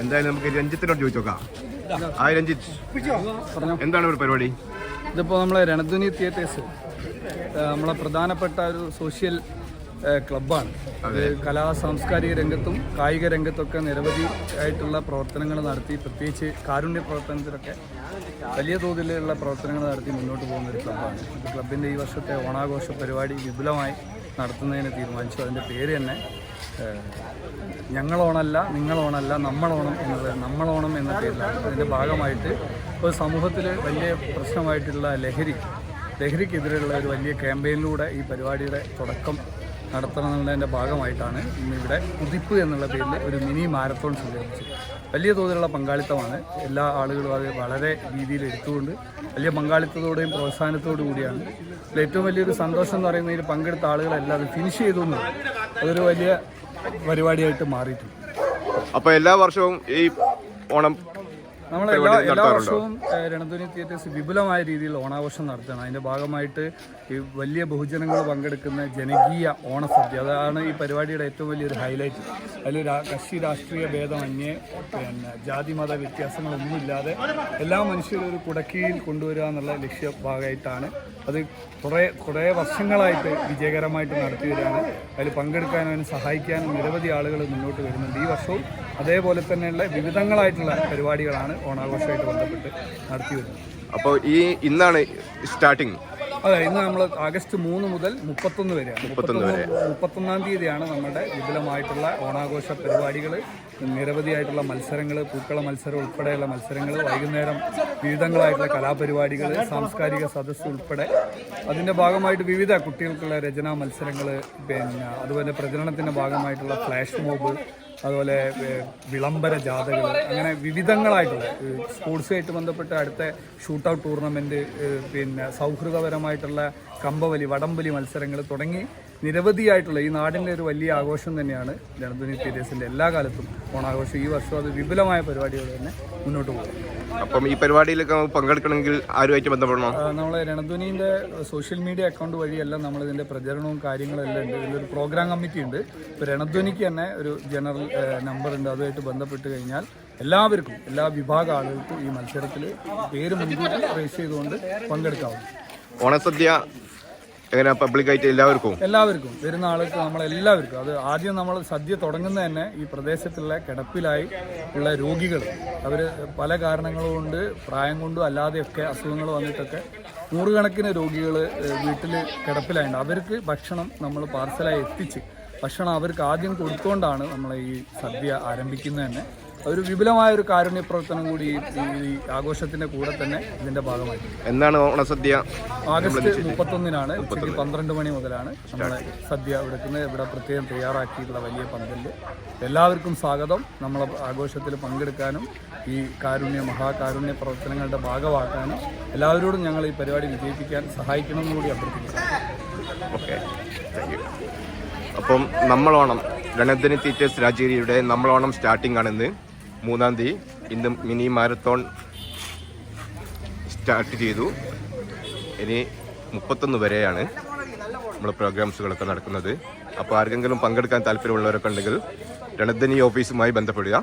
എന്തായാലും നമുക്ക് രഞ്ജിത്തിനോട് ചോദിച്ചു നോക്കാം ആ രഞ്ജിത്ത്. എന്താണ് ഒരു പരിപാടി? ഇതിപ്പോൾ നമ്മളെ രണധ്വനി തിയേറ്റേഴ്സ് നമ്മളെ പ്രധാനപ്പെട്ട ഒരു സോഷ്യൽ ക്ലബാണ് ക്ലബ്ബാണ് അത്. കലാ സാംസ്കാരിക രംഗത്തും കായിക രംഗത്തൊക്കെ നിരവധി ആയിട്ടുള്ള പ്രവർത്തനങ്ങൾ നടത്തി പ്രത്യേകിച്ച് കാരുണ്യ പ്രവർത്തനത്തിലൊക്കെ വലിയ തോതിലുള്ള പ്രവർത്തനങ്ങൾ നടത്തി മുന്നോട്ട് പോകുന്ന ഒരു ക്ലബ്ബാണ് ക്ലബിന്റെ ഈ വർഷത്തെ ഓണാഘോഷ പരിപാടി വിപുലമായി നടത്തുന്നതിന് തീരുമാനിച്ചു. അതിന്റെ പേര് തന്നെ ഞങ്ങളോണല്ല നിങ്ങളോണല്ല നമ്മളോണം എന്നുള്ളത് നമ്മളോണം എന്ന പേരിലാണ്. അതിന്റെ ഭാഗമായിട്ട് ഒരു സമൂഹത്തിൽ വലിയ പ്രശ്നമായിട്ടുള്ള ലഹരി ലഹരിക്കെതിരെയുള്ള ഒരു വലിയ ക്യാമ്പയിനിലൂടെ ഈ പരിപാടിയുടെ തുടക്കം നടത്തണം എന്നുള്ളതിന്റെ ഭാഗമായിട്ടാണ് ഇന്നിവിടെ കുതിപ്പ് എന്നുള്ള പേരിൽ ഒരു മിനി മാരത്തോൺ സംഘടിപ്പിച്ചത്. വലിയ തോതിലുള്ള പങ്കാളിത്തമാണ്. എല്ലാ ആളുകളും അത് വളരെ രീതിയിൽ എടുത്തുകൊണ്ട് വലിയ പങ്കാളിത്തത്തോടെയും പ്രോത്സാഹനത്തോടു കൂടിയാണ്. ഏറ്റവും വലിയൊരു സന്തോഷം എന്ന് പറയുന്നതിൽ പങ്കെടുത്ത ആളുകളെല്ലാം അത് ഫിനിഷ് ചെയ്തു അതൊരു വലിയ പരിപാടിയായിട്ട് മാറിയിട്ടുണ്ട്. അപ്പോൾ എല്ലാ വർഷവും ഈ ഓണം നമ്മൾ എല്ലാ എല്ലാ വർഷവും രണധ്വനി തിയേറ്റേഴ്സ് വിപുലമായ രീതിയിൽ ഓണാഘോഷം നടത്തുകയാണ് അതിന്റെ ഭാഗമായിട്ട് ഈ വലിയ ബഹുജനങ്ങൾ പങ്കെടുക്കുന്ന ജനകീയ ഓണസദ്യ. അതാണ് ഈ പരിപാടിയുടെ ഏറ്റവും വലിയൊരു ഹൈലൈറ്റ് അതിൽ കക്ഷി രാഷ്ട്രീയ ഭേദമന്യേ പിന്നെ ജാതി മത വ്യത്യാസങ്ങളൊന്നുമില്ലാതെ എല്ലാ മനുഷ്യരും ഒരു കുടക്കീഴിൽ കൊണ്ടുവരിക എന്നുള്ള ലക്ഷ്യഭാഗമായിട്ടാണ് അത് കുറേ കുറേ വർഷങ്ങളായിട്ട് വിജയകരമായിട്ട് നടത്തി വരികയാണ്. അതിൽ പങ്കെടുക്കാനും അതിന് സഹായിക്കാനും നിരവധി ആളുകൾ മുന്നോട്ട് വരുന്നുണ്ട്. ഈ വർഷവും അതേപോലെ തന്നെയുള്ള വിവിധങ്ങളായിട്ടുള്ള പരിപാടികളാണ് ഓണാഘോഷമായിട്ട് ബന്ധപ്പെട്ട് നടത്തി വരുന്നത്. അപ്പോൾ ഈ ഇന്നാണ് സ്റ്റാർട്ടിങ്. അതെ ഇന്ന് നമ്മൾ ആഗസ്റ്റ് മൂന്ന് മുതൽ മുപ്പത്തൊന്ന് വരെയാണ്. മുപ്പത്തൊന്ന് മുപ്പത്തൊന്നാം തീയതിയാണ് നമ്മുടെ വിപുലമായിട്ടുള്ള ഓണാഘോഷ പരിപാടികൾ നിരവധിയായിട്ടുള്ള മത്സരങ്ങൾ പൂക്കള മത്സരം ഉൾപ്പെടെയുള്ള മത്സരങ്ങൾ വൈകുന്നേരം വിവിധങ്ങളായിട്ടുള്ള കലാപരിപാടികൾ സാംസ്കാരിക സദസ്സ് ഉൾപ്പെടെ. അതിന്റെ ഭാഗമായിട്ട് വിവിധ കുട്ടികൾക്കുള്ള രചനാ മത്സരങ്ങൾ പിന്നെ അതുപോലെ പ്രചരണത്തിന്റെ ഭാഗമായിട്ടുള്ള ഫ്ലാഷ് മോബ് അതുപോലെ വിളംബര ജാഥകൾ അങ്ങനെ വിവിധങ്ങളായിട്ടുള്ള സ്പോർട്സുമായിട്ട് ബന്ധപ്പെട്ട് അടുത്ത ഷൂട്ടൗട്ട് ടൂർണമെന്റ് പിന്നെ സൗഹൃദപരമായിട്ടുള്ള കമ്പവലി വടംവലി മത്സരങ്ങൾ തുടങ്ങി നിരവധിയായിട്ടുള്ള ഈ നാടിന്റെ ഒരു വലിയ ആഘോഷം തന്നെയാണ് ജനധ്വനി തിയേറ്റേഴ്സിന്റെ എല്ലാ കാലത്തും ഓണാഘോഷം. ഈ വർഷം അത് വിപുലമായ പരിപാടികൾ തന്നെ മുന്നോട്ട് പോകും. അപ്പം ഈ പരിപാടിയിലൊക്കെ പങ്കെടുക്കണമെങ്കിൽ ആരുമായിട്ട് ബന്ധപ്പെടണം? നമ്മളെ രണധ്വനിന്റെ സോഷ്യൽ മീഡിയ അക്കൗണ്ട് വഴിയെല്ലാം നമ്മളിതിന്റെ പ്രചരണവും കാര്യങ്ങളും എല്ലാം ഉണ്ട്. ഇതിലൊരു പ്രോഗ്രാം കമ്മിറ്റി ഉണ്ട്. ഇപ്പോൾ രണധ്വനിക്ക് തന്നെ ഒരു ജനറൽ നമ്പർ ഉണ്ട്. അതുമായിട്ട് ബന്ധപ്പെട്ട് കഴിഞ്ഞാൽ എല്ലാവർക്കും എല്ലാ വിഭാഗ ആളുകൾക്കും ഈ മത്സരത്തിൽ പേര് മുൻകൂട്ടി റേസ് ചെയ്തുകൊണ്ട് പങ്കെടുക്കാവും ഓണസദ്യ എങ്ങനെ പബ്ലിക്കായിട്ട് എല്ലാവർക്കും? എല്ലാവർക്കും. വരുന്ന ആൾക്ക് നമ്മളെല്ലാവർക്കും. അത് ആദ്യം നമ്മൾ സദ്യ തുടങ്ങുന്ന തന്നെ ഈ പ്രദേശത്തുള്ള കിടപ്പിലായി ഉള്ള രോഗികൾ. അവർ പല കാരണങ്ങൾ കൊണ്ട് പ്രായം കൊണ്ടും അല്ലാതെയൊക്കെ അസുഖങ്ങൾ വന്നിട്ടൊക്കെ നൂറുകണക്കിന് രോഗികൾ വീട്ടിൽ കിടപ്പിലായുണ്ട് അവർക്ക് ഭക്ഷണം നമ്മൾ പാർസലായി എത്തിച്ച് ഭക്ഷണം അവർക്ക് ആദ്യം കൊടുത്തുകൊണ്ടാണ് നമ്മൾ ഈ സദ്യ ആരംഭിക്കുന്നത് തന്നെ. ഒരു വിപുലമായ ഒരു കാരുണ്യ പ്രവർത്തനം കൂടി ഈ ആഘോഷത്തിന്റെ കൂടെ തന്നെ ഇതിന്റെ ഭാഗമായി. എന്നാണ് ഓണസദ്യ ആഗസ്റ്റ് മുപ്പത്തൊന്നിനാണ്. ഉച്ചയ്ക്ക് പന്ത്രണ്ട് മണി മുതലാണ് നമ്മുടെ സദ്യ എടുക്കുന്നത്. ഇവിടെ പ്രത്യേകം തയ്യാറാക്കിയിട്ടുള്ള വലിയ പന്തലിൽ എല്ലാവർക്കും സ്വാഗതം. നമ്മളെ ആഘോഷത്തിൽ പങ്കെടുക്കാനും ഈ കാരുണ്യ മഹാകാരുണ്യ പ്രവർത്തനങ്ങളുടെ ഭാഗമാക്കാനും എല്ലാവരോടും ഞങ്ങൾ ഈ പരിപാടി വിജയിപ്പിക്കാൻ സഹായിക്കണമെന്ന് കൂടി അഭ്യർത്ഥിക്കുന്നു. ഓക്കെ. താങ്ക് യു അപ്പം നമ്മളോണം രണധ്വനി തീറ്റേഴ്സ് രാജഗിരിയുടെ നമ്മളോണം സ്റ്റാർട്ടിംഗ് ആണെന്ന്. മൂന്നാം തീയതി ഇന്ന് മിനി മാരത്തോൺ സ്റ്റാർട്ട് ചെയ്തു. ഇനി മുപ്പത്തൊന്ന് വരെയാണ് നമ്മൾ പ്രോഗ്രാംസുകളൊക്കെ നടക്കുന്നത്. അപ്പോൾ ആർക്കെങ്കിലും പങ്കെടുക്കാൻ താല്പര്യമുള്ളവരൊക്കെ ഉണ്ടെങ്കിൽ രണധനി ഓഫീസുമായി ബന്ധപ്പെടുക.